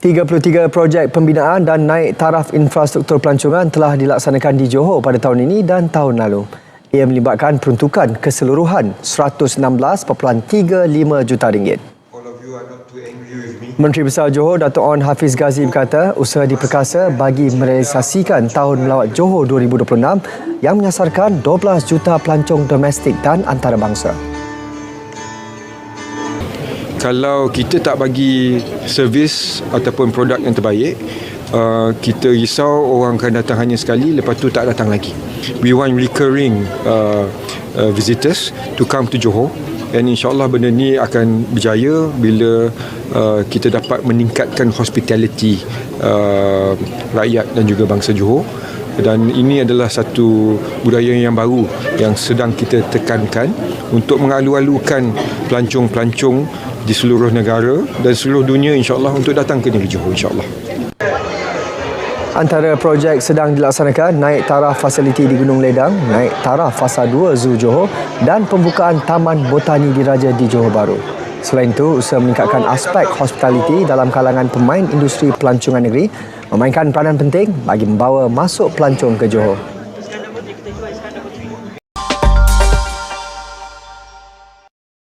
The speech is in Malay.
33 projek pembinaan dan naik taraf infrastruktur pelancongan telah dilaksanakan di Johor pada tahun ini dan tahun lalu. Ia melibatkan peruntukan keseluruhan 116.35 juta ringgit. Menteri Besar Johor Dato' On Hafiz Ghazi berkata usaha diperkasa bagi merealisasikan Tahun Melawat Johor 2026 yang menyasarkan 12 juta pelancong domestik dan antarabangsa. Kalau kita tak bagi servis ataupun produk yang terbaik, uh, kita risau orang akan datang hanya sekali, lepas tu tak datang lagi. We want recurring uh, uh, visitors to come to Johor dan insyaAllah benda ni akan berjaya bila uh, kita dapat meningkatkan hospitality uh, rakyat dan juga bangsa Johor dan ini adalah satu budaya yang baru yang sedang kita tekankan untuk mengalu-alukan pelancong-pelancong di seluruh negara dan seluruh dunia insyaAllah untuk datang ke negeri Johor insyaAllah. Antara projek sedang dilaksanakan naik taraf fasiliti di Gunung Ledang, naik taraf fasa 2 Zoo Johor dan pembukaan Taman Botani Diraja di Johor Bahru. Selain itu, usaha meningkatkan aspek hospitality dalam kalangan pemain industri pelancongan negeri memainkan peranan penting bagi membawa masuk pelancong ke Johor.